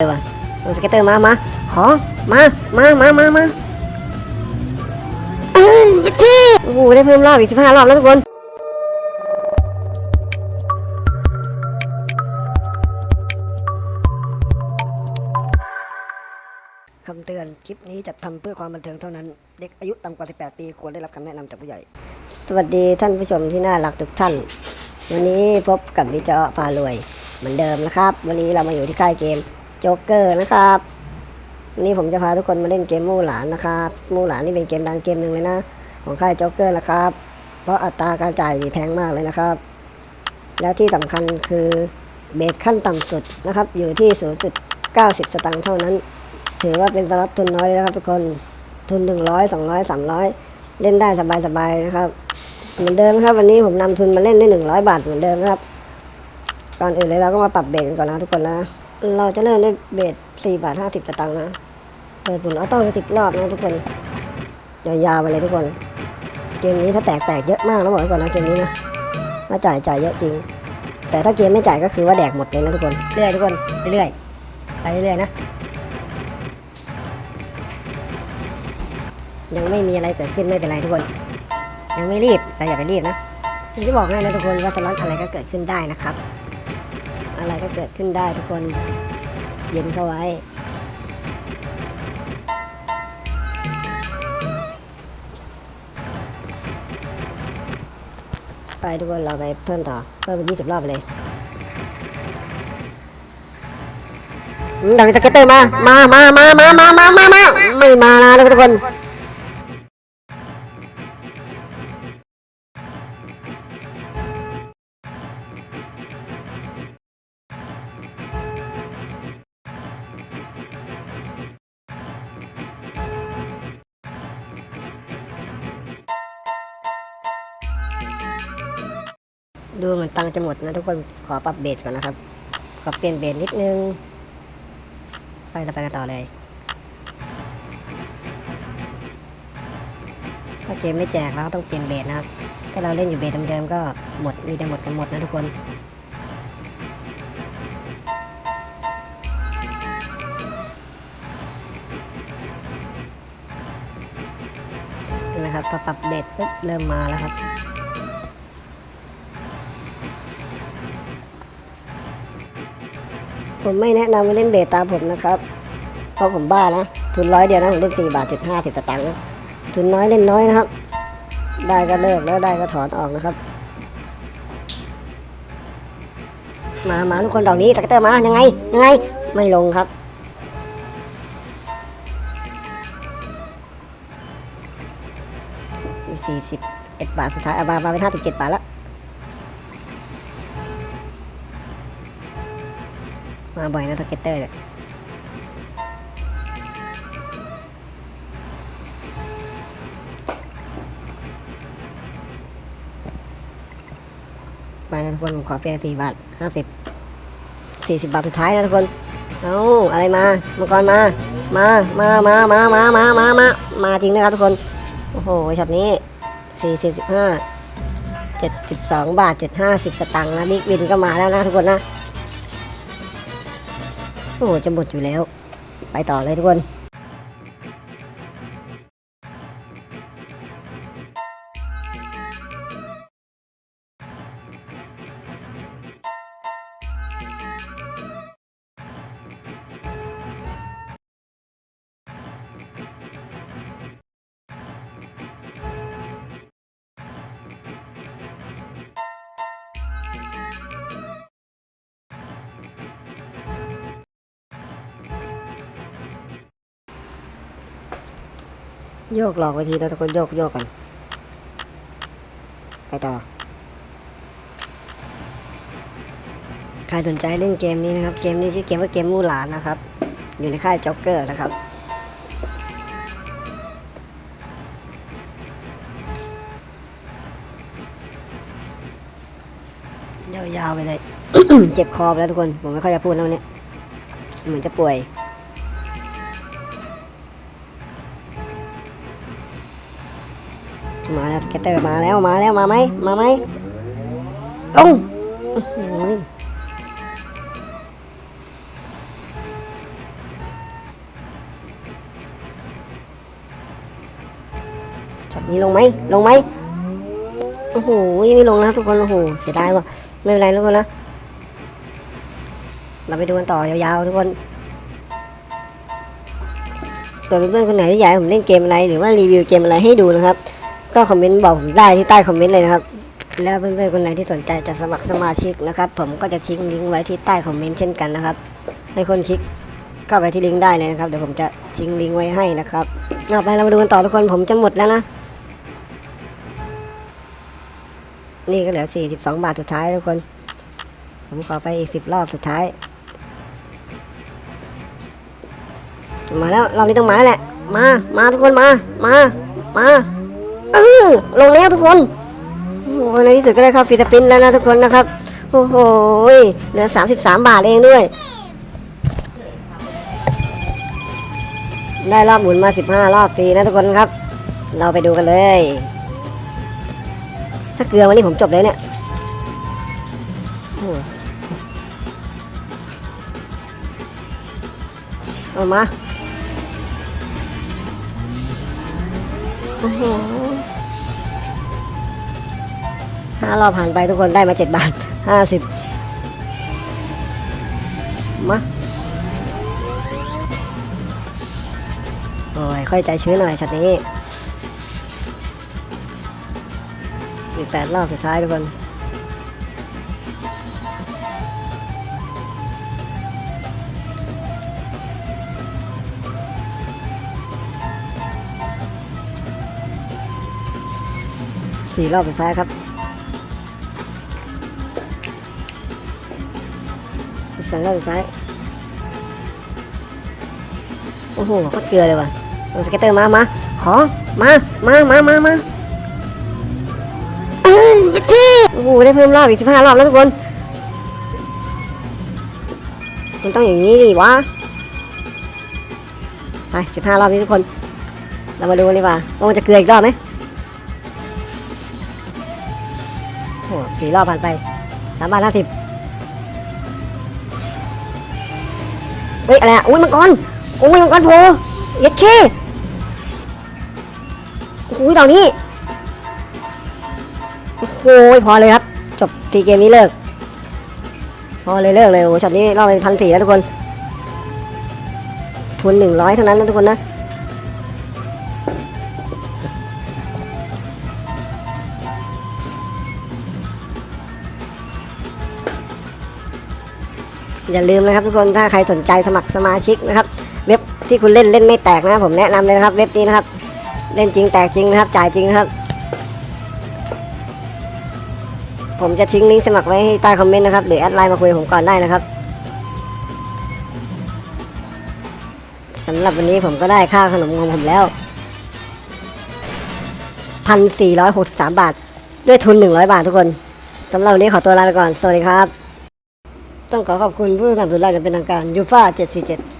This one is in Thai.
เออว่ะเอาสเก็ตเตอร์มามาขอมามามามามาเอ้ยยิดเก้โอ้โหได้เพิ่มรอบอีกสิบห้ารอบแล้วทุกคนคำเตือน คลิปนี้จัดทำเพื่อความบันเทิงเท่านั้น เด็กอายุต่ำกว่า 18 ปี ควรได้รับคำแนะนำจากผู้ใหญ่ สวัสดีท่านผู้ชมที่น่ารักทุกท่าน วันนี้พบกับวิจารพารวย เหมือนเดิมนะครับ วันนี้เรามาอยู่ที่ค่ายเกม โจ๊กเกอร์นะครับนนี้ผมจะพาทุกคนมาเล่นเกมมู่หลานนะครับมู่หลานนี่เป็นเกมดังเกมหนึ่งเลยนะ ของค่ายโจ๊กเกอร์นะครับ เพราะอัตราการจ่ายแพงมากเลยนะครับ แล้วที่สำคัญคือเบสขั้นต่ำสุดนะครับ อยู่ที่ 0.90 สตางค์เท่านั้น ถือว่าเป็นสล็อตทุนน้อยเลยนะครับ ทุกคนทุน 100 200 300 เล่นได้สบายๆนะครับ เหมือนเดิมครับ วันนี้ผมนำทุนมาเล่นได้ 100 บาทเหมือนเดิมนะครับก่อนอื่นเลยเราก็มาปรับเบสกันก่อนนะทุกคนนะ เราจะเริ่มด้วยเบส4บาท50สตางค์นะ เปิดหมุนออโต้ไปสิบรอบนะทุกคน ยาวๆไปเลยทุกคน เกมนี้ถ้าแตกแตกเยอะมากแล้วบอกก่อนนะเกมนี้นะถ้าจ่ายจ่ายเยอะจริง แต่ถ้าเกมไม่จ่ายก็คือว่าแดกหมดเลยนะทุกคน เรื่อยทุกคนเรื่อยไปเรื่อยนะ ยังไม่มีอะไรเกิดขึ้นไม่เป็นไรทุกคน ยังไม่รีบแต่อย่าไปรีบนะผมจะบอกให้นะทุกคนว่าสล็อตอะไรก็เกิดขึ้นได้นะครับ อะไรก็เกิดขึ้นได้ทุกคนเย็นเข้าไว้ ไปทุกคนเราไปเพิ่มต่อ เพิ่มเป็นยี่สิบรอบเลยอืมดาวิสเก็ตเตอร์มามา มา มา มา มา มา มา มา ไม่มานะทุกคน ดูเหมือนตังจะหมดนะทุกคนขอปรับเบสก่อนนะครับ ขอเปลี่ยนเบสนิดนึง ไปเราไปกันต่อเลยถ้าเกมไม่แจกเราก็ต้องเปลี่ยนเบสนะครับ ถ้าเราเล่นอยู่เบสเดิมๆก็หมดมีแต่หมดกันหมดนะทุกคนนะครับพอปรับเบสปุ๊บเริ่มมาแล้วครับ ผมไม่แนะนำให้เล่นเบสตามผมนะครับเพราะผมบ้านะ ทุนร้อยเดียวนะผมเล่นสี่บาทจุดห้าสิบตางค์ทุนน้อยเล่นน้อยนะครับ ได้ก็เลิกแล้วได้ก็ถอนออกนะครับ มามาทุกคนดอกนี้สกตเตอร์มายังไงยังไงไม่ลงครับสี่สิบเอ็ดบาทสุดท้ายเอามามาเป็นห้าสิบเจ็ดบาทแล้ว มาบ่อยนะสเก็ตเตอร์เนี่ยไปนะทุกคนผมขอเปลี่ยนสี่บาทห้าสิบสี่สิบบาทสุดท้ายนะทุกคน เอาอะไรมา มังกรมา มา มา มา มา มา มา มา มา มาจริงนะครับทุกคน โอ้โหช็อตนี้สี่สิบสิบห้าเจ็ดสิบสองบาทเจ็ดห้าสิบสตังค์นะบิ๊กวินก็มาแล้วนะทุกคนนะ โอ้โหจะหมดอยู่แล้ว ไปต่อเลยทุกคน โยกหลอกไปทีแล้วทุกคนโยกโยกกัน ไปต่อ ใครสนใจเล่นเกมนี้นะครับ เกมนี้ชื่อเกมว่าเกมมู่หลานนะครับ อยู่ในค่ายจ็อกเกอร์นะครับยาวๆไปเลย เจ็บคอไปแล้วทุกคน ผมไม่ค่อยจะพูดแล้ววันนี้เหมือนจะป่วย มาแล้วสเก็ตเตอร์มาแล้วมาแล้วมาไหมมาไหมลงช็อตนี้ลงไหมลงไหมโอ้โหไม่ลงนะทุกคนโอ้โหเสียดายว่ะไม่เป็นไรทุกคนนะเราไปดูกันต่อยาวๆทุกคนส่วนเพื่อนคนไหนที่อยากผมเล่นเกมอะไร หรือว่ารีวิวเกมอะไรให้ดูนะครับ ก็คอมเมนต์บอกผมได้ที่ใต้คอมเมนต์เลยนะครับ แล้วเพื่อนๆคนไหนที่สนใจจะสมัครสมาชิกนะครับ ผมก็จะทิ้งลิงก์ไว้ที่ใต้คอมเมนต์เช่นกันนะครับ ให้คนคลิกเข้าไปที่ลิงก์ได้เลยนะครับ เดี๋ยวผมจะทิ้งลิงก์ไว้ให้นะครับเอาไปเรามาดูกันต่อทุกคนผมจะหมดแล้วนะ นี่ก็เหลือ 42 บาทสุดท้ายทุกคน ผมขอไปอีก 10 รอบสุดท้าย มาแล้วรอบนี้ต้องมาแหละ มา มาทุกคนมา มา มา ออลงแล้วทุกคนโอ้ในที่สุดก็ได้เข้าฟิลิปปินแล้วนะทุกคนนะครับ โอ้โหเหลือ 33 บาทเองด้วย ได้รอบหมุนมา 15 รอบฟรีนะทุกคนครับ เราไปดูกันเลย ถ้าเกลือวันนี้ผมจบเลยเนี่ยเอามาโอ้โห ห้ารอบผ่านไปทุกคนได้มาเจ็ดบาทห้าสิบมาโอ้ยค่อยใจชื้นหน่อยช็อตนี้ อีกแปดรอบสุดท้ายทุกคนสี่รอบสุดท้ายครับ สามรอบสุดท้าย โอ้โหโคตรเกลือเลยว่ะสเก็ตเตอร์มามาขอ มา มา มา มา มาเอ้ยยิดเก้โอ้โห ได้เพิ่มรอบอีกสิบห้ารอบแล้วทุกคน มันต้องอย่างนี้ดิวะ ไปสิบห้ารอบนี้ทุกคน เรามาดูกันดีกว่าว่ามันจะเกลืออีกรอบไหมโอ้โหสี่รอบผ่านไปสามบาทห้าสิบ เฮ้ยอะไรอะอุ้ยมังกรอุ้ยมังกรโผล่เย็ดเคโอ้โหดอกนี้โอ้โหพอเลยครับ จบฟรีเกมนี้เลิก พอเลยเลิกเลยโอ้โหช็อตนี้รอบไปพันสี่แล้วทุกคน ทุนหนึ่งร้อยเท่านั้นนะทุกคนนะ อย่าลืมนะครับทุกคนถ้าใครสนใจสมัครสมาชิกนะครับ เว็บที่คุณเล่นเล่นไม่แตกนะผมแนะนำเลยนะครับ เว็บนี้นะครับ เล่นจริงแตกจริงนะครับ จ่ายจริงนะครับ ผมจะทิ้งลิงก์สมัครไว้ใต้คอมเมนต์นะครับหรือแอดไลน์มาคุยกับผมก่อนได้นะครับสำหรับวันนี้ผมก็ได้ค่าขนมของผมแล้วพันสี่ร้อยหกสิบสามบาท ด้วยทุนหนึ่งร้อยบาททุกคน สำหรับวันนี้ขอตัวลาไปก่อน สวัสดีครับ ต้องขอขอบคุณผู้สนับสนุนรายการเป็นทางการยูฟ่า747